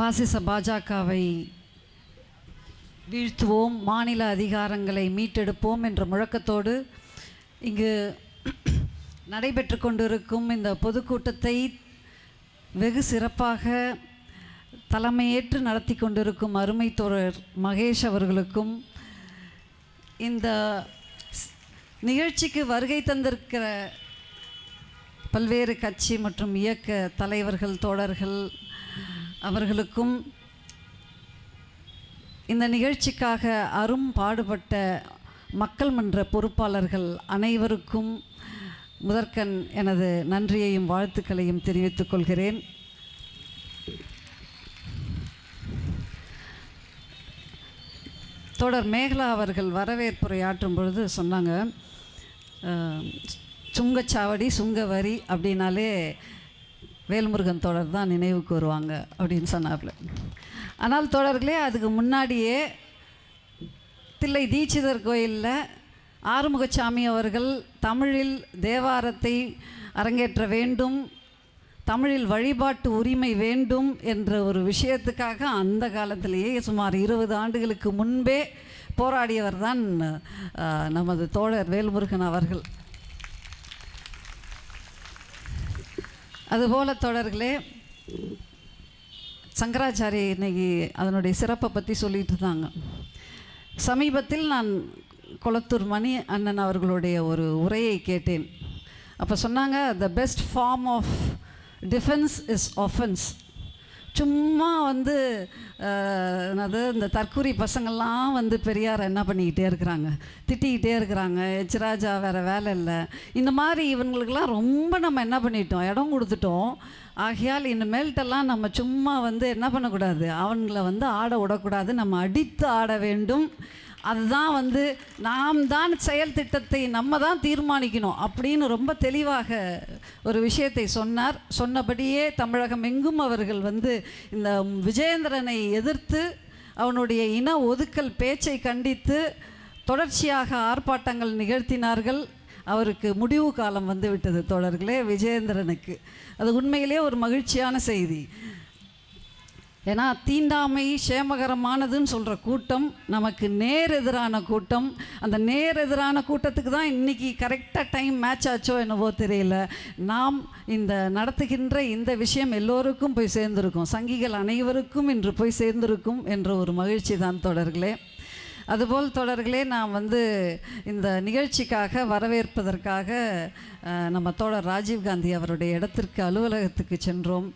பாசிச பாஜகவை வீழ்த்துவோம் மாநில அதிகாரங்களை மீட்டெடுப்போம் என்ற முழக்கத்தோடு இங்கு நடைபெற்று கொண்டிருக்கும் இந்த பொதுக்கூட்டத்தை வெகு சிறப்பாக தலைமையேற்று நடத்தி கொண்டிருக்கும் அருமை தோழர் மகேஷ் அவர்களுக்கும் இந்த நிகழ்ச்சிக்கு வருகை தந்திருக்கிற பல்வேறு கட்சி மற்றும் இயக்க தலைவர்கள் தோழர்கள் அவர்களுக்கும் இந்த நிகழ்ச்சிக்காக அரும் பாடுபட்ட மக்கள் மன்ற பொறுப்பாளர்கள் அனைவருக்கும் முதற்கண் எனது நன்றியையும் வாழ்த்துக்களையும் தெரிவித்துக் கொள்கிறேன். தொடர் மேகலா அவர்கள் வரவேற்புரை ஆற்றும் பொழுது சொன்னாங்க சுங்கச்சாவடி சுங்க வரி அப்படின்னாலே வேல்முருகன் தொடர் தான் நினைவுக்கு வருவாங்க அப்படின்னு சொன்னாப்புல ஆனால் தொடர்களே அதுக்கு முன்னாடியே தில்லை தீட்சிதர் கோயிலில் ஆறுமுகசாமி அவர்கள் தமிழில் தேவாரத்தை அரங்கேற்ற வேண்டும் தமிழில் வழிபாட்டு உரிமை வேண்டும் என்ற ஒரு விஷயத்துக்காக அந்த காலத்திலேயே சுமார் இருபது ஆண்டுகளுக்கு முன்பே போராடியவர் தான் நமது தோழர் வேல்முருகன் அவர்கள். அதுபோல தொடர்களே சங்கராச்சாரி இன்னைக்கு அதனுடைய சிறப்பை பற்றி சொல்லிட்டு இருந்தாங்க. சமீபத்தில் நான் கொளத்தூர் மணி அண்ணன் அவர்களுடைய ஒரு உரையை கேட்டேன். அப்போ சொன்னாங்க the best form of defence is offence சும்மா வந்து என்னது இந்த தற்கூரி பசங்கள்லாம் வந்து பெரியார் என்ன பண்ணிக்கிட்டே இருக்கிறாங்க? திட்டிக்கிட்டே இருக்கிறாங்க. எச்ராஜா வேறு வேலை இல்லை. இந்த மாதிரி இவங்களுக்கெல்லாம் ரொம்ப நம்ம என்ன பண்ணிட்டோம்? இடம் கொடுத்துட்டோம். ஆகையால் இனிமேல்ட்டெல்லாம் நம்ம சும்மா வந்து என்ன பண்ணக்கூடாது? அவங்கள வந்து ஆட விடக்கூடாது. நம்ம அடித்து ஆட வேண்டும். அதுதான் வந்து நாம் தான் செயல் திட்டத்தை நம்ம தான் தீர்மானிக்கணும் அப்படின்னு ரொம்ப தெளிவாக ஒரு விஷயத்தை சொன்னார். சொன்னபடியே தமிழகம் எங்கும் அவர்கள் வந்து இந்த விஜயேந்திரனை எதிர்த்து அவனுடைய இன ஒதுக்கல் பேச்சை கண்டித்து தொடர்ச்சியாக ஆர்ப்பாட்டங்கள் நிகழ்த்தினார்கள். அவருக்கு முடிவு காலம் வந்து விட்டது விஜயேந்திரனுக்கு. அது உண்மையிலே ஒரு மகிழ்ச்சியான செய்தி. ஏன்னா தீண்டாமை சேமகரமானதுன்னு சொல்கிற கூட்டம் நமக்கு நேர் எதிரான கூட்டம். அந்த நேர் எதிரான கூட்டத்துக்கு தான் இன்றைக்கி கரெக்டாக டைம் மேட்ச் ஆச்சோ என்னவோ தெரியல. நாம் இந்த நடத்துகின்ற இந்த விஷயம் எல்லோருக்கும் போய் சேர்ந்திருக்கும். சங்கிகள் அனைவருக்கும் இன்று போய் சேர்ந்திருக்கும் என்ற ஒரு மகிழ்ச்சி தான் தொடர்களே. அதுபோல் தொடர்களே நான் வந்து இந்த நிகழ்ச்சிக்காக வரவேற்பதற்காக நம்ம தோழர் ராஜீவ்காந்தி அவருடைய இடத்திற்கு அலுவலகத்துக்கு சென்றோம்.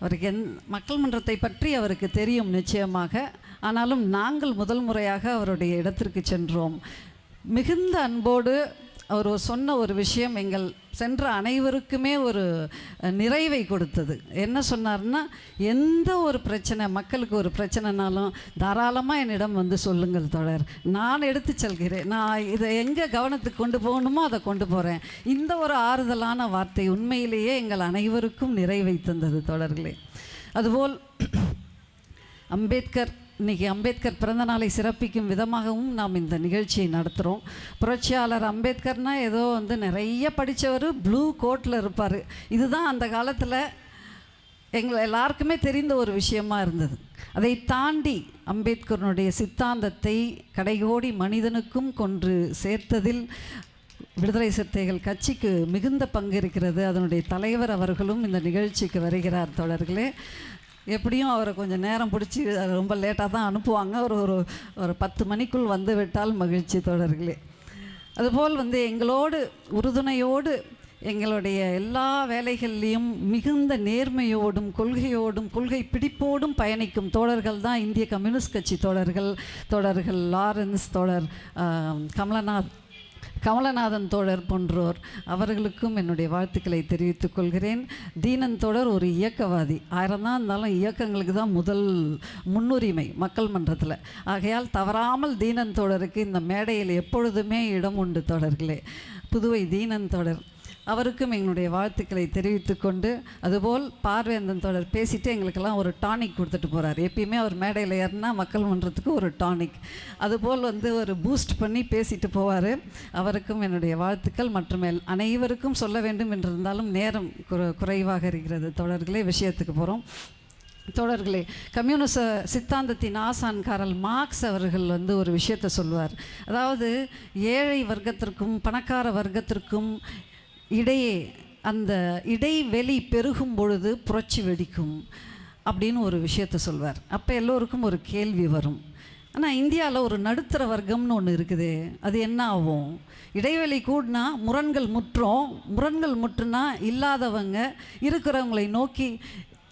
அவருக்கு எந் மக்கள் மன்றத்தை பற்றி அவருக்கு தெரியும் நிச்சயமாக. ஆனாலும் நாங்கள் முதல் முறையாக அவருடைய இடத்திற்கு சென்றோம். மிகுந்த அன்போடு அவர் சொன்ன ஒரு விஷயம் எங்கள் சென்ற அனைவருக்குமே ஒரு நிறைவை கொடுத்தது. என்ன சொன்னார்னா எந்த ஒரு பிரச்சனை மக்களுக்கு ஒரு பிரச்சனைனாலும் தாராளமாக என்னிடம் வந்து சொல்லுங்கள் தொடர் நான் எடுத்து செல்கிறேன். நான் இதை எங்கே கவனத்துக்கு கொண்டு போகணுமோ அதை கொண்டு போகிறேன் இந்த ஒரு ஆறுதலான வார்த்தை உண்மையிலேயே எங்கள் அனைவருக்கும் நிறைவை தந்தது தொடர்களே அதுபோல் அம்பேத்கர் இன்றைக்கி அம்பேத்கர் பிறந்தநாளை சிறப்பிக்கும் விதமாகவும் நாம் இந்த நிகழ்ச்சியை நடத்துகிறோம் புரட்சியாளர் அம்பேத்கர்னா ஏதோ வந்து நிறைய படித்தவர் ப்ளூ கோட்டில் இருப்பார். இதுதான் அந்த காலத்தில் எங்களை எல்லாருக்குமே தெரிந்த ஒரு விஷயமா இருந்தது. அதை தாண்டி அம்பேத்கரனுடைய சித்தாந்தத்தை கடைகோடி மனிதனுக்கும் கொன்று சேர்த்ததில் விடுதலை சிறுத்தைகள் கட்சிக்கு மிகுந்த பங்கு இருக்கிறது. அதனுடைய தலைவர் அவர்களும் இந்த நிகழ்ச்சிக்கு வருகிறார் தோழர்களே. எப்படியும் அவரை கொஞ்சம் நேரம் பிடிச்சி ரொம்ப லேட்டாக தான் அனுப்புவாங்க. ஒரு ஒரு ஒரு பத்து மணிக்குள் வந்து விட்டால் மகிழ்ச்சி தொடர்களே அதுபோல் வந்து எங்களோடு உறுதுணையோடு எங்களுடைய எல்லா வேலைகள்லேயும் மிகுந்த நேர்மையோடும் கொள்கையோடும் கொள்கை பிடிப்போடும் பயணிக்கும் தோழர்கள் தான் இந்திய கம்யூனிஸ்ட் கட்சி தோழர்கள் தோழர்கள் லாரன்ஸ் தோழர் கமலநாத் கமலநாதன் தோழர் போன்றோர் அவர்களுக்கும் என்னுடைய வாழ்த்துக்களை தெரிவித்துக் கொள்கிறேன். தீனன் தோழர் ஒரு இயக்கவாதி. ஆயிரம் தான் இருந்தாலும் இயக்கங்களுக்கு தான் முதல் முன்னுரிமை மக்கள் மன்றத்தில். ஆகையால் தவறாமல் தீனன் தோழருக்கு இந்த மேடையில் எப்பொழுதுமே இடம் உண்டு தோழர்களே. புதுவை தீனன் தொடர் அவருக்கும் எங்களுடைய வாழ்த்துக்களை தெரிவித்து கொண்டு அதுபோல் பார்வேந்தன் தொடர் பேசிட்டு எங்களுக்கெல்லாம் ஒரு டானிக் கொடுத்துட்டு போகிறார் எப்பயுமே அவர் மேடையில் ஏறினா மக்கள் மன்றத்துக்கு ஒரு டானிக். அதுபோல் வந்து ஒரு பூஸ்ட் பண்ணி பேசிட்டு போவார். அவருக்கும் என்னுடைய வாழ்த்துக்கள் மற்றும் அனைவருக்கும் சொல்ல வேண்டும் என்றிருந்தாலும் நேரம் குற குறைவாக இருக்கிறது. தொடர்களே விஷயத்துக்கு போகிறோம் தோழர்களே கம்யூனிச சித்தாந்தத்தின் ஆசான் காரல் மார்க்ஸ் அவர்கள் வந்து ஒரு விஷயத்தை சொல்வார் அதாவது ஏழை வர்க்கத்திற்கும் பணக்கார வர்க்கத்திற்கும் இடையே அந்த இடைவெளி பெருகும் பொழுது புரட்சி வெடிக்கும் அப்படின்னு ஒரு விஷயத்தை சொல்வார். அப்போ எல்லோருக்கும் ஒரு கேள்வி வரும். ஆனால் இந்தியாவில் ஒரு நடுத்தர வர்க்கம்னு ஒன்று இருக்குது. அது என்ன ஆகும்? இடைவெளி கூடினா முரண்கள் முற்றும். முரண்கள் முற்றுனா இல்லாதவங்க இருக்கிறவங்களை நோக்கி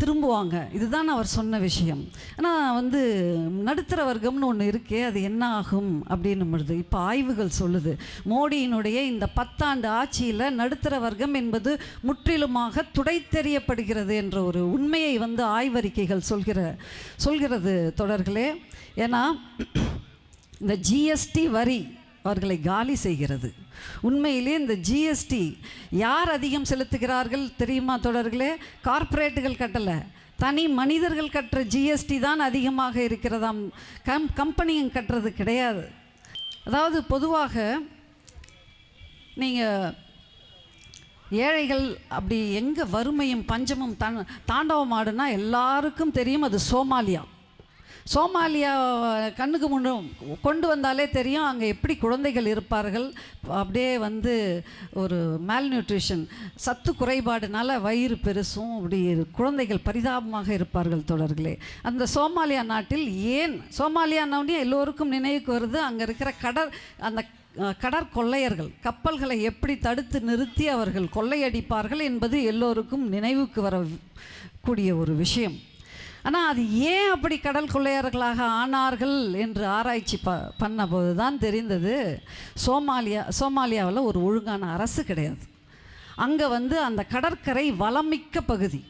திரும்புவாங்க. இதுதான் அவர் சொன்ன விஷயம். ஆனால் வந்து நடுத்தர வர்க்கம்னு ஒன்று இருக்கே அது என்ன ஆகும் அப்படின்னு பொழுது இப்போ ஆய்வுகள் சொல்லுது. மோடியினுடைய இந்த பத்தாண்டு ஆட்சியில் நடுத்தர வர்க்கம் என்பது முற்றிலுமாக துடைத்தெறியப்படுகிறது என்ற ஒரு உண்மையை வந்து ஆய்வறிக்கைகள் சொல்கிற சொல்கிறது தொடர்களே. ஏன்னா இந்த ஜிஎஸ்டி வரி அவர்களை காலி செய்கிறது. உண்மையிலே இந்த ஜிஎஸ்டி யார் அதிகம் செலுத்துகிறார்கள் தெரியுமா தொடர்களே கார்ப்பரேட்டுகள் கட்டலை. தனி மனிதர்கள் கட்டுற ஜிஎஸ்டி தான் அதிகமாக இருக்கிறதாம். கம் கம்பெனியும் கட்டுறது கிடையாது. அதாவது பொதுவாக நீங்கள் ஏழைகள் அப்படி எங்கே வறுமையும் பஞ்சமும் தன் தாண்டவம் ஆடுனா எல்லாருக்கும் தெரியும் அது சோமாலியா. சோமாலியா கண்ணுக்கு முன்னும் கொண்டு வந்தாலே தெரியும் அங்கே எப்படி குழந்தைகள் இருப்பார்கள். அப்படியே வந்து ஒரு மேல்நியூட்ரிஷன் சத்து குறைபாடுனால வயிறு பெருசும் அப்படி குழந்தைகள் பரிதாபமாக இருப்பார்கள் தொடர்களே அந்த சோமாலியா நாட்டில் ஏன் சோமாலியானவுடனே எல்லோருக்கும் நினைவுக்கு வருது அங்கே இருக்கிற கடற் அந்த கடற்கொள்ளையர்கள் கப்பல்களை எப்படி தடுத்து நிறுத்தி அவர்கள் கொள்ளையடிப்பார்கள் என்பது எல்லோருக்கும் நினைவுக்கு வர கூடிய ஒரு விஷயம். ஆனால் அது ஏன் அப்படி கடல் கொள்ளையர்களாக ஆனார்கள் என்று ஆராய்ச்சி ப பண்ணபோது தான் தெரிந்தது. சோமாலியா சோமாலியாவில் ஒரு ஒழுங்கான அரசு கிடையாது. அங்கே வந்து அந்த கடற்கரை வளமிக்க பகுதி.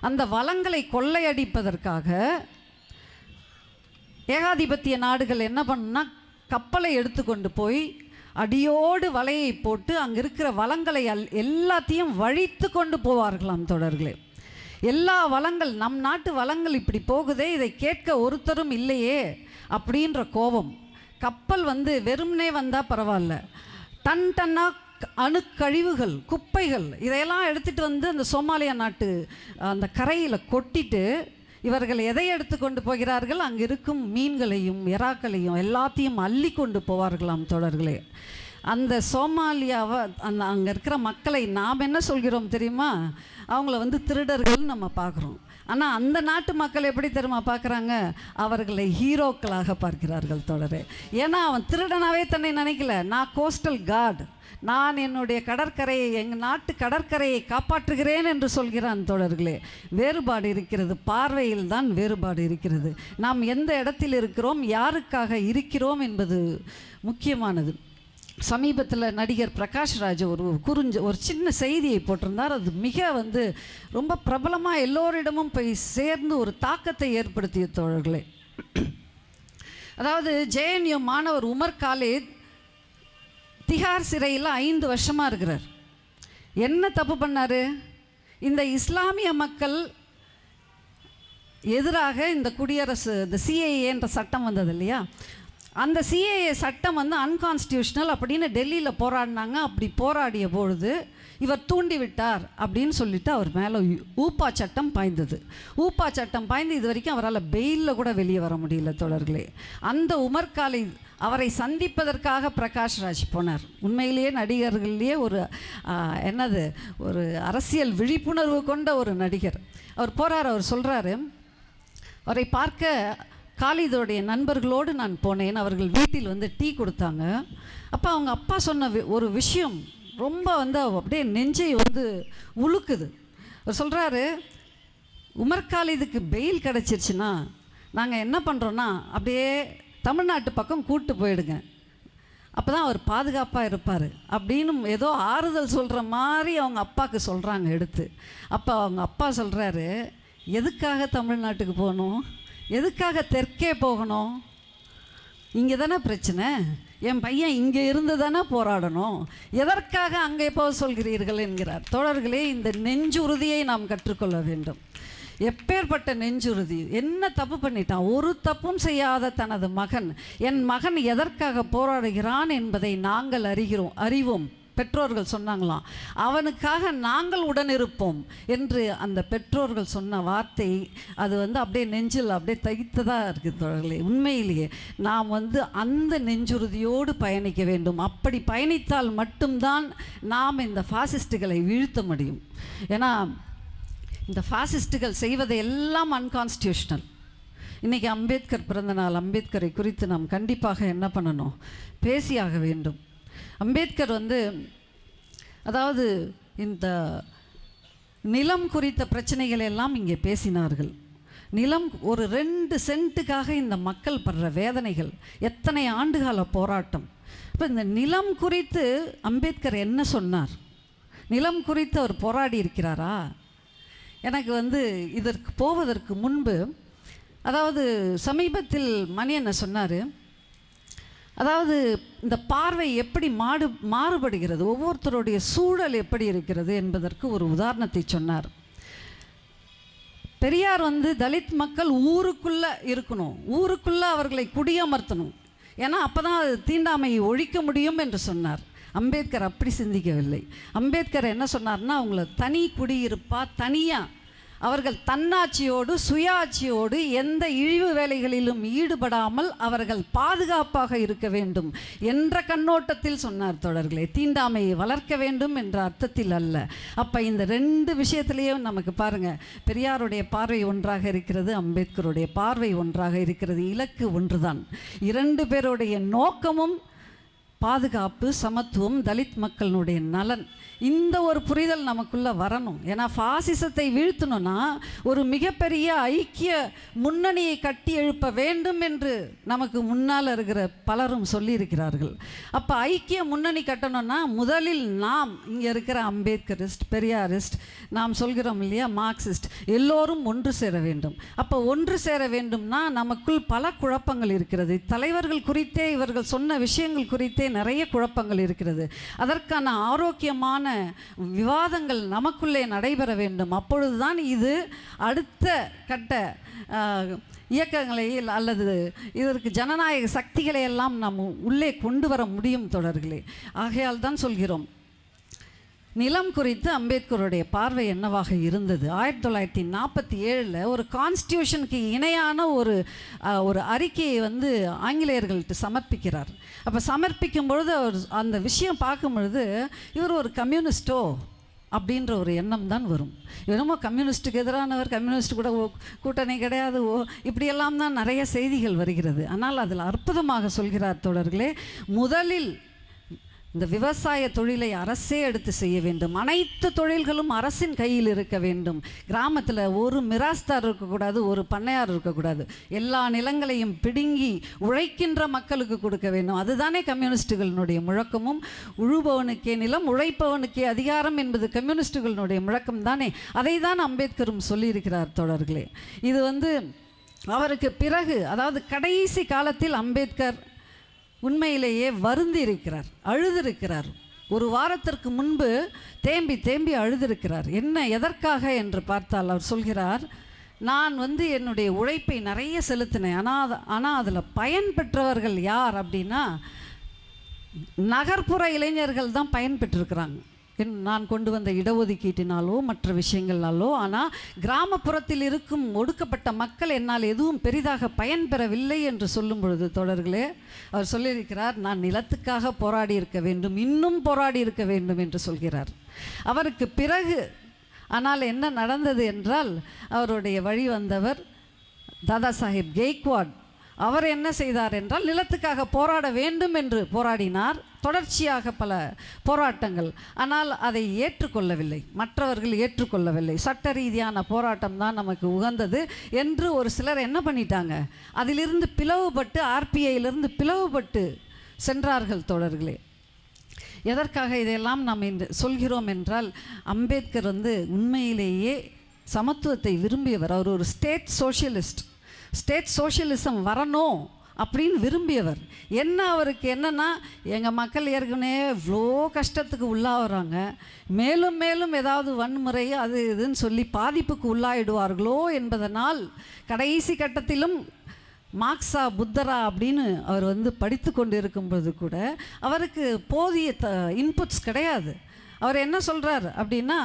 அந்த வளங்களை கொள்ளையடிப்பதற்காக ஏகாதிபத்திய நாடுகள் என்ன பண்ணுனா கப்பலை எடுத்துக்கொண்டு போய் அடியோடு வலையை போட்டு அங்கே இருக்கிற வளங்களை எல்லாத்தையும் வழித்து கொண்டு போவார்களாம் தொடர்களே எல்லா வளங்கள் நம் நாட்டு வளங்கள் இப்படி போகுதே இதை கேட்க ஒருத்தரும் இல்லையே அப்படின்ற கோபம். கப்பல் வந்து வெறும்னே வந்தால் பரவாயில்ல. டன் டன்னாக அணுக்கழிவுகள் குப்பைகள் இதையெல்லாம் எடுத்துகிட்டு வந்து அந்த சோமாலியா நாட்டு அந்த கரையில் கொட்டிட்டு இவர்கள் எதை எடுத்து கொண்டு போகிறார்கள்? அங்கே இருக்கும் மீன்களையும் எறாக்களையும் எல்லாத்தையும் அள்ளி கொண்டு போவார்களாம் தொடர்களே அந்த சோமாலியாவை அந்த அங்கே இருக்கிற மக்களை நாம் என்ன சொல்கிறோம் தெரியுமா? அவங்கள வந்து திருடர்கள்னு நம்ம பார்க்குறோம். ஆனால் அந்த நாட்டு மக்கள் எப்படி தெரியுமா பார்க்குறாங்க? அவர்களை ஹீரோக்களாக பார்க்கிறார்கள் தொடரே ஏன்னா அவன் திருடனாவே தன்னை நினைக்கல. நான் கோஸ்டல் கார்டு நான் என்னுடைய கடற்கரையை எங்கள் நாட்டு கடற்கரையை காப்பாற்றுகிறேன் என்று சொல்கிறான் தோழர்களே. வேறுபாடு இருக்கிறது. பார்வையில் தான் வேறுபாடு இருக்கிறது. நாம் எந்த இடத்தில் இருக்கிறோம்? யாருக்காக இருக்கிறோம் என்பது முக்கியமானது. சமீபத்தில் நடிகர் பிரகாஷ்ராஜ் ஒரு குறிஞ்ச ஒரு சின்ன செய்தியை போட்டிருந்தார். அது மிக வந்து ரொம்ப பிரபலமாக எல்லோரிடமும் போய் சேர்ந்து ஒரு தாக்கத்தை ஏற்படுத்திய தோழர்களே. அதாவது ஜேஎன்யூ மாணவர் உமர் காலேத் திஹார் சிறையில் ஐந்து வருஷமாக இருக்கிறார். என்ன தப்பு பண்ணார்? இந்த இஸ்லாமிய மக்கள் எதிராக இந்த குடியரசு இந்த சிஏஏன்ற சட்டம் வந்தது இல்லையா? அந்த சிஏஏ சட்டம் வந்து அன்கான்ஸ்டியூஷனல் அப்படின்னு டெல்லியில் போராடினாங்க. அப்படி போராடிய பொழுது இவர் தூண்டி விட்டார் அப்படின்னு சொல்லிட்டு அவர் மேலே ஊப்பா சட்டம் பாய்ந்தது. ஊப்பா சட்டம் பாய்ந்து இது வரைக்கும் அவரால் பெயிலில் கூட வெளியே வர முடியல தொடர்களே அந்த உமர்காலை அவரை சந்திப்பதற்காக பிரகாஷ் ராஜ் போனார். உண்மையிலேயே நடிகர்கள்லேயே ஒரு என்னது ஒரு அரசியல் விழிப்புணர்வு கொண்ட ஒரு நடிகர். அவர் போகிறார் அவர் சொல்கிறாரு அவரை பார்க்க காலிதோடைய நண்பர்களோடு நான் போனேன். அவர்கள் வீட்டில் வந்து டீ கொடுத்தாங்க. அப்போ அவங்க அப்பா சொன்ன வி- ஒரு விஷயம் ரொம்ப வந்து அப்படியே நெஞ்சை வந்து உழுக்குது அவர் சொல்கிறாரு உமர் காலிதுக்கு பெயில் கிடச்சிருச்சுன்னா நாங்கள் என்ன பண்ணுறோன்னா அப்படியே தமிழ்நாட்டு பக்கம் கூட்டு போயிடுங்க. அப்போ தான் அவர் பாதுகாப்பாக இருப்பார். அப்படின்னு ஏதோ ஆறுதல் சொல்கிற மாதிரி அவங்க அப்பாவுக்கு சொல்கிறாங்க எடுத்து. அப்போ அவங்க அப்பா சொல்கிறாரு எதுக்காக தமிழ்நாட்டுக்கு போகணும்? எதுக்காக தெற்கே போகணும்? இங்கே தானே பிரச்சனை. என் பையன் இங்கே இருந்து தானே போராடணும். எதற்காக அங்கே போக சொல்கிறீர்கள் என்கிறார். தோழர்களே இந்த நெஞ்சுறுதியை நாம் கற்றுக்கொள்ள வேண்டும். எப்பேற்பட்ட நெஞ்சுறுதி? என்ன தப்பு பண்ணிட்டான்? ஒரு தப்பும் செய்யாத தனது மகன். என் மகன் எதற்காக போராடுகிறான் என்பதை நாங்கள் அறிகிறோம் அறிவோம். பெற்றோர்கள் சொன்னாங்களாம் அவனுக்காக நாங்கள் உடன் இருப்போம் என்று அந்த பெற்றோர்கள் சொன்ன வார்த்தை அது வந்து அப்படியே நெஞ்சில் அப்படியே தைத்ததாக இருக்குது தோழர்களே. உண்மையிலேயே நாம் வந்து அந்த நெஞ்சுறுதியோடு பயணிக்க வேண்டும். அப்படி பயணித்தால் மட்டும்தான் நாம் இந்த ஃபாசிஸ்டுகளை வீழ்த்த முடியும். ஏன்னா இந்த ஃபாசிஸ்டுகள் செய்வதை எல்லாம் அன்கான்ஸ்டியூஷனல் இன்றைக்கி அம்பேத்கர் பிறந்தநாள் அம்பேத்கரை குறித்து நாம் கண்டிப்பாக என்ன பண்ணணும்? பேசியாக வேண்டும். அம்பேத்கர் வந்து அதாவது இந்த நிலம் குறித்த பிரச்சனைகள் எல்லாம் இங்கே பேசினார்கள். நிலம் ஒரு ரெண்டு சென்ட்டுக்காக இந்த மக்கள் படுற வேதனைகள் எத்தனை ஆண்டுகால போராட்டம். இப்போ இந்த நிலம் குறித்து அம்பேத்கர் என்ன சொன்னார்? நிலம் குறித்து அவர் போராடி இருக்கிறாரா? எனக்கு வந்து இதற்கு போவதற்கு முன்பு அதாவது சமீபத்தில் மணி என்ன சொன்னார்? அதாவது இந்த பார்வை எப்படி மாடு மாறுபடுகிறது ஒவ்வொருத்தருடைய சூழல் எப்படி இருக்கிறது என்பதற்கு ஒரு உதாரணத்தை சொன்னார். பெரியார் வந்து தலித் மக்கள் ஊருக்குள்ளே இருக்கணும் ஊருக்குள்ளே அவர்களை குடியமர்த்தணும். ஏன்னா அப்போ தான் அது தீண்டாமையை ஒழிக்க முடியும் என்று சொன்னார். அம்பேத்கர் அப்படி சிந்திக்கவில்லை. அம்பேத்கர் என்ன சொன்னார்னா அவங்கள தனி குடியிருப்பா தனியாக அவர்கள் தன்னாட்சியோடு சுயாட்சியோடு எந்த இழிவு வேலைகளிலும் ஈடுபடாமல் அவர்கள் பாதுகாப்பாக இருக்க வேண்டும் என்ற கண்ணோட்டத்தில் சொன்னார் தொடர்களே தீண்டாமையை வளர்க்க வேண்டும் என்ற அர்த்தத்தில் அல்ல. அப்போ இந்த ரெண்டு விஷயத்திலையும் நமக்கு பாருங்க பெரியாருடைய பார்வை ஒன்றாக இருக்கிறது அம்பேத்கருடைய பார்வை ஒன்றாக இருக்கிறது இலக்கு ஒன்றுதான். இரண்டு பேருடைய நோக்கமும் பாதுகாப்பு சமத்துவம் தலித் மக்களுடைய நலன் இந்த ஒரு புரிதல் நமக்குள்ளே வரணும். ஏன்னா ஃபாசிசத்தை வீழ்த்தணும்னா ஒரு மிகப்பெரிய ஐக்கிய முன்னணியை கட்டி எழுப்ப வேண்டும் என்று நமக்கு முன்னால் இருக்கிற பலரும் சொல்லியிருக்கிறார்கள். அப்போ ஐக்கிய முன்னணி கட்டணும்னா முதலில் நாம் இங்கே இருக்கிற அம்பேத்கரிஸ்ட் பெரியாரிஸ்ட் நாம் சொல்கிறோம் இல்லையா மார்க்சிஸ்ட் எல்லோரும் ஒன்று சேர வேண்டும். அப்போ ஒன்று சேர வேண்டும்னா நமக்குள் பல குழப்பங்கள் இருக்கிறது. தலைவர்கள் குறித்தே இவர்கள் சொன்ன விஷயங்கள் குறித்தே நிறைய குழப்பங்கள் இருக்கிறது. அதற்கான ஆரோக்கியமான விவாதங்கள் நமக்குள்ளே நடைபெற வேண்டும். அப்பொழுதுதான் இது அடுத்த கட்ட ஆஹ், இயக்கங்களை அல்லது இதற்கு ஜனநாயக சக்திகளை எல்லாம் நாம் உள்ளே கொண்டு வர முடியும் தொடர்களே ஆகையால் தான் சொல்கிறோம். நிலம் குறித்து அம்பேத்கருடைய பார்வை என்னவாக இருந்தது? ஆயிரத்தி தொள்ளாயிரத்தி நாற்பத்தி ஏழில் ஒரு கான்ஸ்டியூஷனுக்கு இணையான ஒரு ஒரு அறிக்கையை வந்து ஆங்கிலேயர்கள்ட்ட சமர்ப்பிக்கிறார். அப்போ சமர்ப்பிக்கும் பொழுது அவர் அந்த விஷயம் பார்க்கும் பொழுது இவர் ஒரு கம்யூனிஸ்டோ? அப்படின்ற ஒரு எண்ணம் தான் வரும். என்னமோ கம்யூனிஸ்ட்டுக்கு எதிரானவர் கம்யூனிஸ்ட் கூட ஓ- கூட்டணி கிடையாது ஓ இப்படியெல்லாம் தான் நிறைய செய்திகள் வருகிறது. ஆனால் அதில் அற்புதமாக சொல்கிறார் தோழர்களே முதலில் இந்த விவசாய தொழிலை அரசே எடுத்து செய்ய வேண்டும். அனைத்து தொழில்களும் அரசின் கையில் இருக்க வேண்டும். கிராமத்தில் ஒரு மிராஸ்தார் இருக்கக்கூடாது ஒரு பண்ணையார் இருக்கக்கூடாது. எல்லா நிலங்களையும் பிடுங்கி உழைக்கின்ற மக்களுக்கு கொடுக்க வேண்டும். அதுதானே கம்யூனிஸ்டுகளினுடைய முழக்கமும். உழுபவனுக்கே நிலம் உழைப்பவனுக்கே அதிகாரம் என்பது கம்யூனிஸ்டுகளினுடைய முழக்கம் தானே? அதை தான் அம்பேத்கரும் சொல்லியிருக்கிறார் தொடர்களே இது வந்து அவருக்கு பிறகு அதாவது கடைசி காலத்தில் அம்பேத்கர் உண்மையிலேயே வருந்தி இருக்கிறார் அழுதிருக்கிறார். ஒரு வாரத்திற்கு முன்பு தேம்பி தேம்பி அழுதிருக்கிறார். என்ன எதற்காக? என்று பார்த்தால் அவர் சொல்கிறார் நான் வந்து என்னுடைய உழைப்பை நிறைய செலுத்தினேன். ஆனால் ஆனால் அதில் பயன் பெற்றவர்கள் யார்? அப்படின்னா நகர்ப்புற இளைஞர்கள் தான் பயன் பெற்றிருக்கிறாங்க. நான் கொண்டு வந்த இடஒதுக்கீட்டினாலோ மற்ற விஷயங்களாலோ ஆனால் கிராமப்புறத்தில் இருக்கும் ஒடுக்கப்பட்ட மக்கள் என்னால் எதுவும் பெரிதாக பயன் பெறவில்லை என்று சொல்லும் பொழுது தொடர்களே அவர் சொல்லியிருக்கிறார் நான் நிலத்துக்காக போராடி இருக்க வேண்டும் இன்னும் போராடி இருக்க வேண்டும் என்று சொல்கிறார். அவருக்கு பிறகு ஆனால் என்ன நடந்தது என்றால் அவருடைய வழி வந்தவர் தாதா சாஹிப் கெய்க்வாட். அவர் என்ன செய்தார் என்றால் நிலத்துக்காக போராட வேண்டும் என்று போராடினார். தொடர்ச்சியாக பல போராட்டங்கள். ஆனால் அதை ஏற்றுக்கொள்ளவில்லை. மற்றவர்கள் ஏற்றுக்கொள்ளவில்லை. சட்ட ரீதியான போராட்டம் தான் நமக்கு உகந்தது என்று ஒரு சிலர் என்ன பண்ணிட்டாங்க? அதிலிருந்து பிளவுபட்டு ஆர்பிஐயிலிருந்து பிளவுபட்டு சென்றார்கள் தோழர்களே. எதற்காக இதையெல்லாம் நாம் இந்த சொல்கிறோம் என்றால் அம்பேத்கர் வந்து உண்மையிலேயே சமத்துவத்தை விரும்பியவர். அவர் ஒரு ஸ்டேட் சோஷியலிஸ்ட் ஸ்டேட் சோஷியலிசம் வரணும் அப்படின்னு விரும்பியவர். என்ன அவருக்கு என்னென்னா எங்கள் மக்கள் ஏற்கனவே இவ்வளோ கஷ்டத்துக்கு உள்ளாகிறாங்க. மேலும் மேலும் ஏதாவது வன்முறை அது இதுன்னு சொல்லி பாதிப்புக்கு உள்ளாயிடுவார்களோ என்பதனால் கடைசி கட்டத்திலும் மார்க்ஸா புத்தரா அப்படின்னு அவர் வந்து படித்து கொண்டு இருக்கும்போது கூட அவருக்கு போதிய த இன்புட்ஸ் கிடையாது. அவர் என்ன சொல்கிறார் அப்படின்னா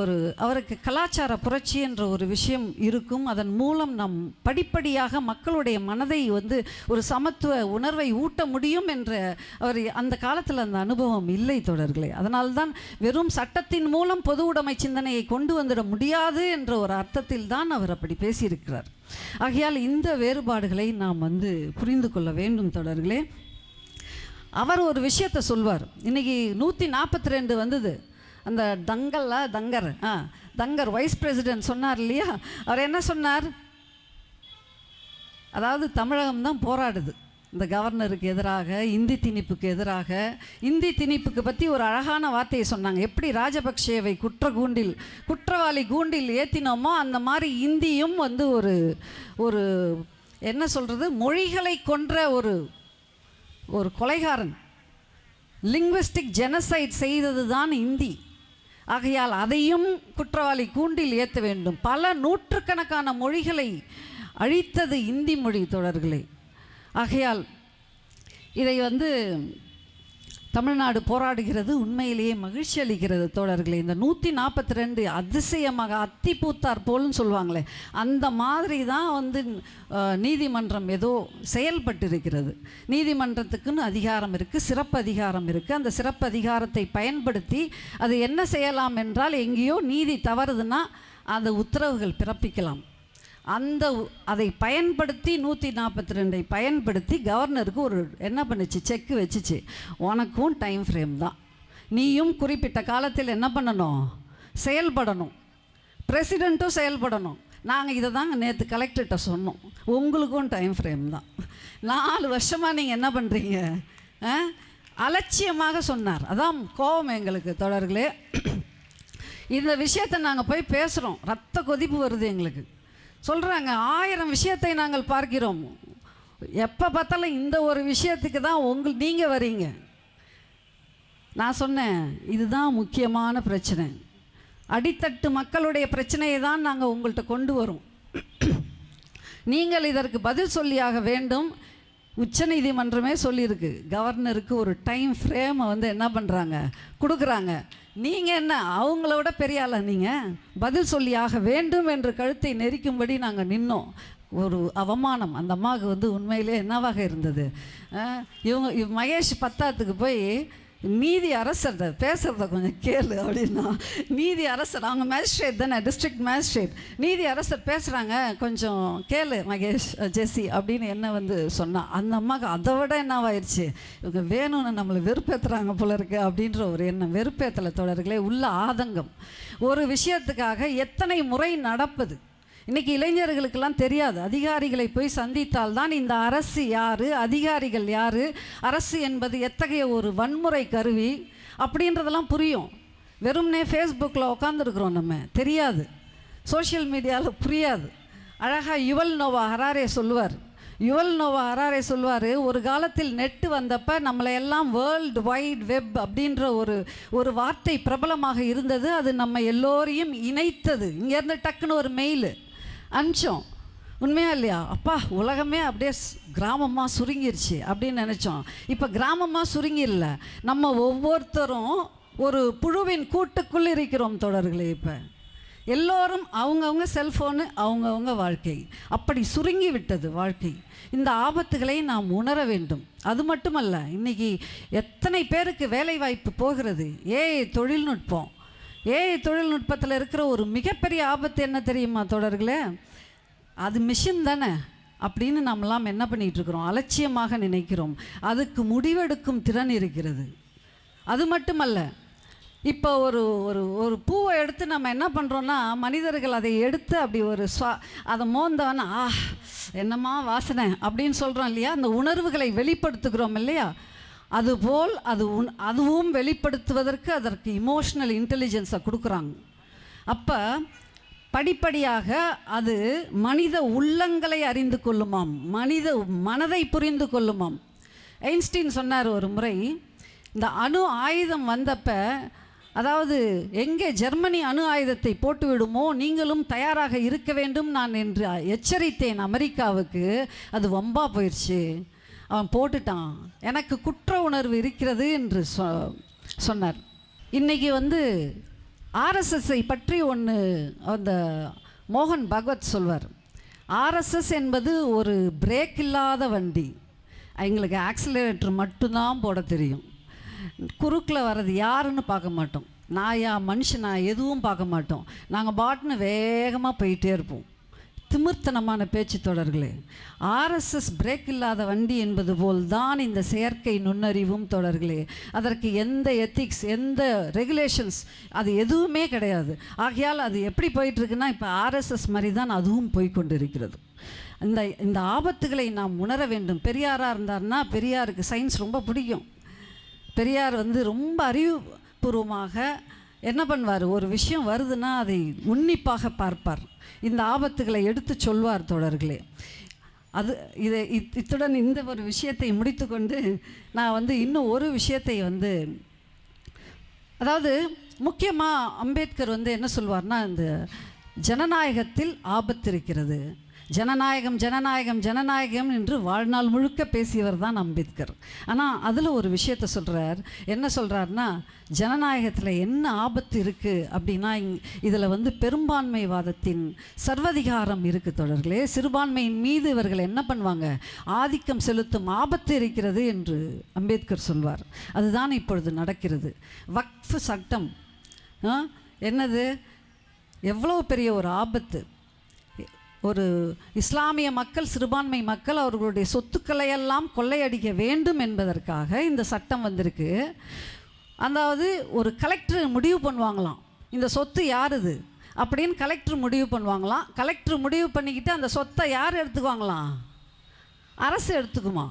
ஒரு அவருக்கு கலாச்சார புரட்சி என்ற ஒரு விஷயம் இருக்கும். அதன் மூலம் நம் படிப்படியாக மக்களுடைய மனதை வந்து ஒரு சமத்துவ உணர்வை ஊட்ட முடியும் என்ற அவர் அந்த காலத்தில் அந்த அனுபவம் இல்லை தொடர்களே அதனால்தான் வெறும் சட்டத்தின் மூலம் பொது உடைமை சிந்தனையை கொண்டு வந்துட முடியாது என்ற ஒரு அர்த்தத்தில் தான் அவர் அப்படி பேசியிருக்கிறார். ஆகையால் இந்த வேறுபாடுகளை நாம் வந்து புரிந்து கொள்ள வேண்டும் தொடர்களே அவர் ஒரு விஷயத்தை சொல்வார். இன்னைக்கு நூற்றி நாற்பத்தி ரெண்டு வந்தது. அந்த தங்கல்ல தங்கர் ஆ தங்கர் வைஸ் பிரசிடென்ட் சொன்னார் இல்லையா? அவர் என்ன சொன்னார்? அதாவது தமிழகம் தான் போராடுது. இந்த கவர்னருக்கு எதிராக இந்தி திணிப்புக்கு எதிராக இந்தி திணிப்புக்கு பற்றி ஒரு அழகான வார்த்தையை சொன்னாங்க. எப்படி ராஜபக்சேவை குற்ற கூண்டில் குற்றவாளி கூண்டில் ஏற்றினோமோ அந்த மாதிரி இந்தியும் வந்து ஒரு ஒரு என்ன சொல்கிறது மொழிகளை கொன்ற ஒரு ஒரு கொலைகாரன். லிங்குவிஸ்டிக் ஜெனசைட் செய்தது தான் இந்தி. ஆகையால் அதையும் குற்றவாளி கூண்டில் ஏற்ற வேண்டும். பல நூற்றுக்கணக்கான மொழிகளை அழித்தது இந்தி மொழி தொடர்களே. ஆகையால் இதை வந்து தமிழ்நாடு போராடுகிறது உண்மையிலேயே மகிழ்ச்சி அளிக்கிறது தோழர்களே. இந்த நூற்றி நாற்பத்தி ரெண்டு அதிசயமாக அத்தி பூத்தார் போல்னு சொல்லுவாங்களே அந்த மாதிரி தான் வந்து நீதிமன்றம் ஏதோ செயல்பட்டு இருக்கிறது நீதிமன்றத்துக்குன்னு அதிகாரம் இருக்குது சிறப்பு அதிகாரம் இருக்குது அந்த சிறப்பு அதிகாரத்தை பயன்படுத்தி அது என்ன செய்யலாம் என்றால் எங்கேயோ நீதி தவறுதுன்னா அந்த உத்தரவுகள் பிறப்பிக்கலாம். அந்த அதை பயன்படுத்தி நூற்றி நாற்பத்தி ரெண்டை பயன்படுத்தி கவர்னருக்கு ஒரு என்ன பண்ணுச்சு? செக்கு வச்சுச்சு. உனக்கும் டைம் ஃப்ரேம் தான். நீயும் குறிப்பிட்ட காலத்தில் என்ன பண்ணணும்? செயல்படணும். பிரசிடெண்ட்டும் செயல்படணும். நாங்கள் இதை தாங்க நேற்று கலெக்டர்கிட்ட சொன்னோம். உங்களுக்கும் டைம் ஃப்ரேம் தான். நாலு வருஷமாக நீங்கள் என்ன பண்ணுறீங்க அலட்சியமாக சொன்னார். அதான் கோபம் எங்களுக்கு தொடர்களே இந்த விஷயத்தை நாங்கள் போய் பேசுகிறோம் ரத்த கொதிப்பு வருது எங்களுக்கு. சொல்கிறாங்க ஆயிரம் விஷயத்தை நாங்கள் பார்க்கிறோம். எப்போ பார்த்தாலும் இந்த ஒரு விஷயத்துக்கு தான் உங்கள் நீங்கள் வரீங்க. நான் சொன்னேன் இதுதான் முக்கியமான பிரச்சனை. அடித்தட்டு மக்களுடைய பிரச்சனையை தான் நாங்கள் உங்கள்கிட்ட கொண்டு வரோம். நீங்கள் இதற்கு பதில் சொல்லியாக வேண்டும். உச்சநீதிமன்றமே சொல்லியிருக்கு. கவர்னருக்கு ஒரு டைம் ஃப்ரேமை வந்து என்ன பண்ணுறாங்க கொடுக்குறாங்க. நீங்கள் என்ன அவங்கள விட பெரிய ஆளா நீங்கள் பதில் சொல்லியாக வேண்டும் என்று கழுத்தை நெரிக்கும்படி நாங்கள் நின்னோம். ஒரு அவமானம். அந்த அம்மாவுக்கு வந்து உண்மையிலே என்னவாக இருந்தது? இவங்க மகேஷ் பத்தாத்துக்கு போய் மீதி அரசர் பேசுகிறத கொஞ்சம் கேளு அப்படின்னா நீதி அரசர் அவங்க மேஜிஸ்ட்ரேட் தானே டிஸ்ட்ரிக்ட் மேஜிஸ்ட்ரேட் நீதி அரசர் பேசுகிறாங்க கொஞ்சம் கேளு மகேஷ் ஜெஸ்ஸி அப்படின்னு என்ன வந்து சொன்னால் அந்த அம்மாவுக்கு அதை விட என்னவாயிருச்சு? இவங்க வேணும்னு நம்மளை வெறுப்பேற்றுறாங்க போல இருக்கு அப்படின்ற ஒரு எண்ணம். வெறுப்பேற்றலை தொடர்களே உள்ள ஆதங்கம். ஒரு விஷயத்துக்காக எத்தனை முறை நடப்பது? இன்னைக்கு இளைஞர்களுக்கெல்லாம் தெரியாது. அதிகாரிகளை போய் சந்தித்தால் தான் இந்த அரசு யார் அதிகாரிகள் யார் அரசு என்பது எத்தகைய ஒரு வன்முறை கருவி அப்படின்றதெல்லாம் புரியும். வெறும்னே ஃபேஸ்புக்கில் உட்காந்துருக்குறோம் நம்ம. தெரியாது. சோஷியல் மீடியாவில் புரியாது. அழகாக யுவல் நோவா ஹராரே சொல்லுவார். யுவல் நோவா ஹராரே சொல்லுவார் ஒரு காலத்தில் நெட்டு வந்தப்போ நம்மளை எல்லாம் வேர்ல்டு வைட் வெப் அப்படின்ற ஒரு ஒரு வார்த்தை பிரபலமாக இருந்தது. அது நம்ம எல்லோரையும் இணைத்தது. இங்கேருந்து டக்குன்னு ஒரு மெயிலு அனுப்பிச்சோம். உண்மையா இல்லையா? அப்பா உலகமே அப்படியே கிராமமாக சுருங்கிருச்சு அப்படின்னு நினச்சோம். இப்போ கிராமமாக சுருங்கிடல நம்ம ஒவ்வொருத்தரும் ஒரு புழுவின் கூட்டுக்குள் இருக்கிறோம் தொடர்களே இப்போ. எல்லோரும் அவங்கவுங்க செல்ஃபோனு அவங்கவுங்க வாழ்க்கை. அப்படி சுருங்கி விட்டது வாழ்க்கை. இந்த ஆபத்துகளை நாம் உணர வேண்டும். அது மட்டுமல்ல இன்னைக்கு எத்தனை பேருக்கு வேலை வாய்ப்பு போகிறது? ஏ தொழில்நுட்பம். ஏஐ தொழில்நுட்பத்தில் இருக்கிற ஒரு மிகப்பெரிய ஆபத்து என்ன தெரியுமா தொடர்களே அது மிஷின் தானே? அப்படின்னு நம்மலாம் என்ன பண்ணிகிட்ருக்குறோம் அலட்சியமாக நினைக்கிறோம். அதுக்கு முடிவெடுக்கும் திறன் இருக்கிறது. அது மட்டுமல்ல இப்போ ஒரு ஒரு ஒரு பூவை எடுத்து நம்ம என்ன பண்ணுறோன்னா மனிதர்கள் அதை எடுத்து அப்படி ஒரு ஸ்வா அதை மோந்தவன ஆ என்னம்மா வாசனை? அப்படின்னு சொல்கிறோம் இல்லையா? அந்த உணர்வுகளை வெளிப்படுத்துகிறோம் இல்லையா? அதுபோல் அது உன் அதுவும் வெளிப்படுத்துவதற்கு அதற்கு இமோஷனல் இன்டெலிஜென்ஸை கொடுக்குறாங்க. அப்போ படிப்படியாக அது மனித உள்ளங்களை அறிந்து கொள்ளுமாம். மனித மனதை புரிந்து கொள்ளுமாம். ஐன்ஸ்டீன் சொன்னார் ஒரு முறை இந்த அணு ஆயுதம் வந்தப்ப அதாவது எங்கே ஜெர்மனி அணு ஆயுதத்தை போட்டுவிடுமோ நீங்களும் தயாராக இருக்க வேண்டும் நான் என்று எச்சரித்தேன் அமெரிக்காவுக்கு. அது வம்பா போயிடுச்சு அவன் போட்டுட்டான். எனக்கு குற்ற உணர்வு இருக்கிறது என்று சொ சொன்னார். இன்றைக்கி வந்து ஆர்எஸ்எஸ்ஸை பற்றி ஒன்று அந்த மோகன் பகவத் சொல்வார். ஆர்எஸ்எஸ் என்பது ஒரு பிரேக் இல்லாத வண்டி. எங்களுக்கு ஆக்சிலரேட்டர் மட்டும்தான் போட தெரியும். குறுக்கில் வர்றது யாருன்னு பார்க்க மாட்டோம். நாயா மனுஷனா எதுவும் பார்க்க மாட்டோம். நாங்கள் பாட்டுன்னு வேகமாக போயிட்டே இருப்போம். திமிர்த்தனமான பேச்சு தொடர்களே. ஆர்எஸ்எஸ் பிரேக் இல்லாத வண்டி என்பது போல் தான் இந்த செயற்கை நுண்ணறிவும் தொடர்களே. அதற்கு எந்த எத்திக்ஸ் எந்த ரெகுலேஷன்ஸ் அது எதுவுமே கிடையாது. ஆகையால் அது எப்படி போயிட்டுருக்குன்னா இப்போ ஆர்எஸ்எஸ் மாதிரி தான் அதுவும் போய்கொண்டிருக்கிறது இந்த இந்த ஆபத்துகளை நாம் உணர வேண்டும். பெரியாராக இருந்தார்னா பெரியாருக்கு சயின்ஸ் ரொம்ப பிடிக்கும். பெரியார் வந்து ரொம்ப அறிவுபூர்வமாக என்ன பண்ணுவார்? ஒரு விஷயம் வருதுன்னா அதை உன்னிப்பாக பார்ப்பார். இந்த ஆபத்துகளை எடுத்து சொல்வார் தோழர்களே. அது இதை இத்- இத்துடன் இந்த ஒரு விஷயத்தை முடித்துக்கொண்டு நான் வந்து இன்னும் ஒரு விஷயத்தை வந்து அதாவது முக்கியமாக அம்பேத்கர் வந்து என்ன சொல்வார்னா இந்த ஜனநாயகத்தில் ஆபத்து இருக்கிறது. ஜனநாயகம் ஜனநாயகம் ஜனநாயகம் என்று வாழ்நாள் முழுக்க பேசியவர் தான் அம்பேத்கர். ஆனால் அதில் ஒரு விஷயத்த சொல்கிறார் என்ன சொல்கிறாருன்னா ஜனநாயகத்தில் என்ன ஆபத்து இருக்குது அப்படின்னா இதில் வந்து பெரும்பான்மைவாதத்தின் சர்வதிகாரம் இருக்குது தொடர்களே. சிறுபான்மையின் மீது இவர்கள் என்ன பண்ணுவாங்க? ஆதிக்கம் செலுத்தும் ஆபத்து இருக்கிறது என்று அம்பேத்கர் சொல்வார். அதுதான் இப்பொழுது நடக்கிறது. வக்ஃபு சட்டம். ஆ, என்னது? எவ்வளோ பெரிய ஒரு ஆபத்து. ஒரு இஸ்லாமிய மக்கள் சிறுபான்மை மக்கள் அவர்களுடைய சொத்துக்களை எல்லாம் கொள்ளையடிக்க வேண்டும் என்பதற்காக இந்த சட்டம் வந்திருக்கு. அதாவது ஒரு கலெக்டர் முடிவு பண்ணுவாங்களாம் இந்த சொத்து யாருது? அப்படின்னு கலெக்டர் முடிவு பண்ணுவாங்களாம். கலெக்டர் முடிவு பண்ணிக்கிட்டு அந்த சொத்தை யார் எடுத்துக்குவாங்களாம்? அரசு எடுத்துக்குமா?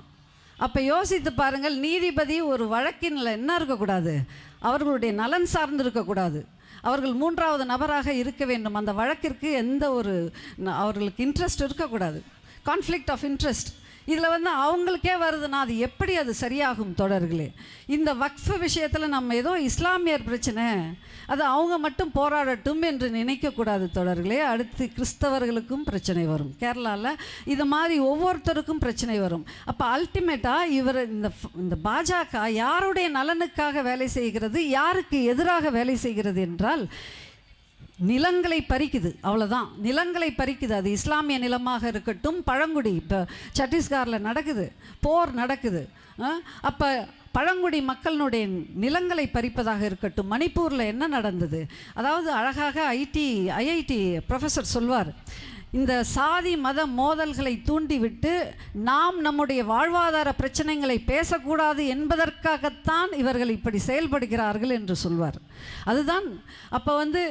அப்போ யோசித்து பாருங்கள் நீதிபதி ஒரு வழக்கினில் என்ன இருக்கக்கூடாது? அவர்களுடைய நலன் சார்ந்து இருக்கக்கூடாது. அவர்கள் மூன்றாவது நபராக இருக்க வேண்டும். அந்த வழக்கிற்கு எந்த ஒரு அவர்களுக்கு இன்ட்ரெஸ்ட் இருக்கக்கூடாது. கான்ஃப்ளிக்ட் ஆஃப் இன்ட்ரெஸ்ட் இதில் வந்து அவங்களுக்கே வருதுன்னா அது எப்படி அது சரியாகும் தொடர்களே. இந்த வக்ஃப் விஷயத்தில் நம்ம ஏதோ இஸ்லாமியர் பிரச்சனை அது அவங்க மட்டும் போராடட்டும் என்று நினைக்கக்கூடாது தொடர்களே. அடுத்து கிறிஸ்தவர்களுக்கும் பிரச்சனை வரும். கேரளாவில் இது மாதிரி ஒவ்வொருத்தருக்கும் பிரச்சனை வரும். அப்போ அல்டிமேட்டாக இவர் இந்த இந்த பாஜக யாருடைய நலனுக்காக வேலை செய்கிறது யாருக்கு எதிராக வேலை செய்கிறது என்றால் நிலங்களை பறிக்குது அவ்வளோதான் நிலங்களை பறிக்குது. அது இஸ்லாமிய நிலமாக இருக்கட்டும் பழங்குடி இப்போ சத்தீஸ்கரில் நடக்குது போர் நடக்குது. அப்போ பழங்குடி மக்களினுடைய நிலங்களை பறிப்பதாக இருக்கட்டும் மணிப்பூரில் என்ன நடந்தது? அதாவது அழகாக ஐடி ஐஐடி ப்ரொஃபஸர் சொல்வார். இந்த சாதி மத மோதல்களை தூண்டிவிட்டு நாம் நம்முடைய வாழ்வாதார பிரச்சனைகளை பேசக்கூடாது என்பதற்காகத்தான் இவர்கள் இப்படி செயல்படுகிறார்கள் என்று சொல்வார். அதுதான் அப்போ வந்து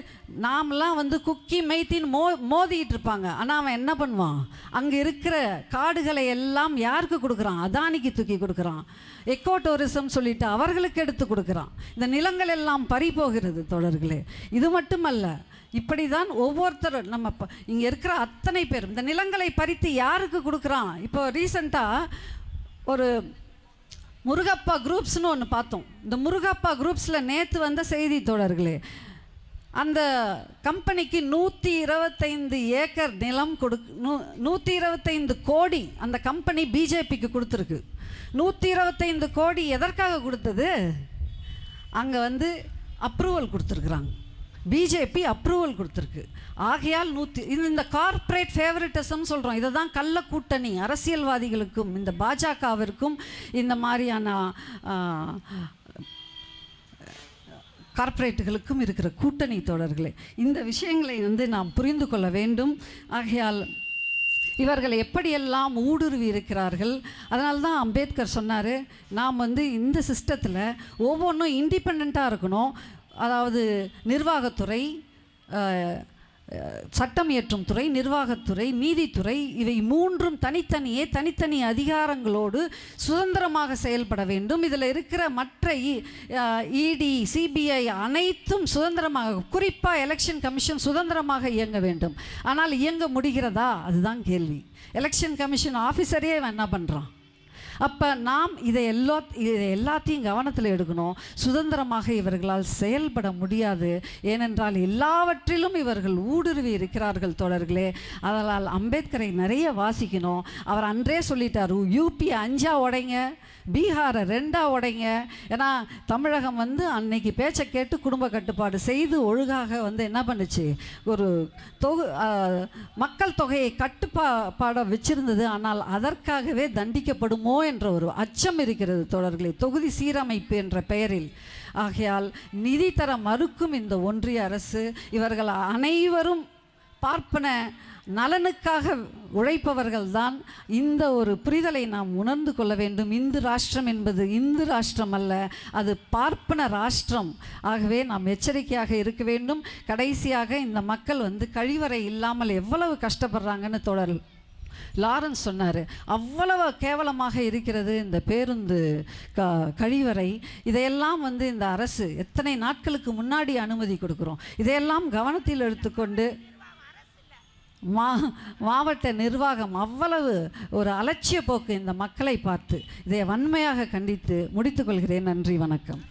நாம்லாம் வந்து குக்கி மெய்த்தின்னு மோ மோதிக்கிட்டு இருப்பாங்க. ஆனால் அவன் என்ன பண்ணுவான்? அங்கே இருக்கிற காடுகளை எல்லாம் யாருக்கு கொடுக்குறான்? அதானிக்கு தூக்கி கொடுக்குறான். எக்கோ டூரிசம் சொல்லிட்டு அவர்களுக்கு எடுத்து கொடுக்குறான். இந்த நிலங்கள் எல்லாம் பறி போகிறது தொடர்களே இது மட்டுமல்ல இப்படி தான் ஒவ்வொருத்தரும் நம்ம ப- இங்கே இருக்கிற அத்தனை பேரும் இந்த நிலங்களை பறித்து யாருக்கு கொடுக்குறான்? இப்போ ரீசண்டாக ஒரு முருகப்பா குரூப்ஸ்னு ஒன்று பார்த்தோம். இந்த முருகப்பா குரூப்ஸில் நேற்று வந்த செய்தி தோழர்களே அந்த கம்பெனிக்கு நூற்றி இருபத்தைந்து ஏக்கர் நிலம் கொடு நூ நூற்றி இருபத்தைந்து கோடி அந்த கம்பெனி பிஜேபிக்கு கொடுத்துருக்கு. நூற்றி இருபத்தைந்து கோடி எதற்காக கொடுத்தது? அங்கே வந்து அப்ரூவல் கொடுத்துருக்குறாங்க. பிஜேபி அப்ரூவல் கொடுத்துருக்கு. ஆகையால் நூற்றி இது இந்த கார்ப்பரேட் ஃபேவரட்டிசம் சொல்கிறோம் இதை தான் கள்ள கூட்டணி அரசியல்வாதிகளுக்கும் இந்த பாஜகவிற்கும் இந்த மாதிரியான கார்ப்பரேட்டுகளுக்கும் இருக்கிற கூட்டணி தொடர்களே. இந்த விஷயங்களை வந்து நாம் புரிந்து கொள்ள வேண்டும். ஆகையால் இவர்கள் எப்படியெல்லாம் ஊடுருவி இருக்கிறார்கள் அதனால தான் அம்பேத்கர் சொன்னார் நாம் வந்து இந்த சிஸ்டத்தில் ஒவ்வொன்றும் இண்டிபெண்ட்டாக இருக்கணும். அதாவது நிர்வாகத்துறை சட்டம் இயற்றும் துறை நிர்வாகத்துறை நீதித்துறை இவை மூன்றும் தனித்தனியே தனித்தனி அதிகாரங்களோடு சுதந்திரமாக செயல்பட வேண்டும். இதில் இருக்கிற மற்ற இடி சிபிஐ அனைத்தும் சுதந்திரமாக குறிப்பாக எலெக்ஷன் கமிஷன் சுதந்திரமாக இயங்க வேண்டும். ஆனால் இயங்க முடிகிறதா? அதுதான் கேள்வி. எலெக்ஷன் கமிஷன் ஆஃபீஸரே அவன் என்ன பண்ணுறான் அப்போ நாம் இதை எல்லா இதை எல்லாத்தையும் கவனத்தில் எடுக்கணும். சுதந்திரமாக இவர்களால் செயல்பட முடியாது. ஏனென்றால் எல்லாவற்றிலும் இவர்கள் ஊடுருவி இருக்கிறார்கள் தொடர்களே அதனால் அம்பேத்கரை நிறைய வாசிக்கணும். அவர் அன்றே சொல்லிட்டார் யூபி அஞ்சா உடைங்க. பீகாரை ரெண்டா உடைங்க. ஏன்னா தமிழகம் வந்து அன்னைக்கு பேச்சை கேட்டு குடும்ப கட்டுப்பாடு செய்து ஒழுங்காக வந்து என்ன பண்ணுச்சு? ஒரு தொகு மக்கள் தொகையை கட்டுப்பா பாட வச்சிருந்தது. ஆனால் அதற்காகவே தண்டிக்கப்படுமோ என்ற ஒரு அச்சம் இருக்கிறது தொடர்களே தொகுதி சீரமைப்பு என்ற பெயரில். ஆகையால் நிதி தர மறுக்கும் இந்த ஒன்றிய அரசு இவர்கள் அனைவரும் பார்ப்பன நலனுக்காக உழைப்பவர்கள்தான் இந்த ஒரு புரிதலை நாம் உணர்ந்து கொள்ள வேண்டும். இந்து ராஷ்டிரம் என்பது இந்து ராஷ்டிரம் அல்ல அது பார்ப்பன ராஷ்டிரம். ஆகவே நாம் எச்சரிக்கையாக இருக்க வேண்டும். கடைசியாக இந்த மக்கள் வந்து கழிவறை இல்லாமல் எவ்வளவு கஷ்டப்படுறாங்கன்னு தொடர். லாரன்ஸ் சொன்னார் அவ்வளவு கேவலமாக இருக்கிறது இந்த பேருந்து க கழிவறை. இதையெல்லாம் வந்து இந்த அரசு எத்தனை நாட்களுக்கு முன்னாடி அனுமதி கொடுக்குறோம். இதையெல்லாம் கவனத்தில் எடுத்துக்கொண்டு மா மாவட்ட நிர்வாகம் அவ்வளவு ஒரு அலட்சிய போக்கு இந்த மக்களை பார்த்து. இதை வன்மையாக கண்டித்து முடித்துக்கொள்கிறேன் நன்றி வணக்கம்.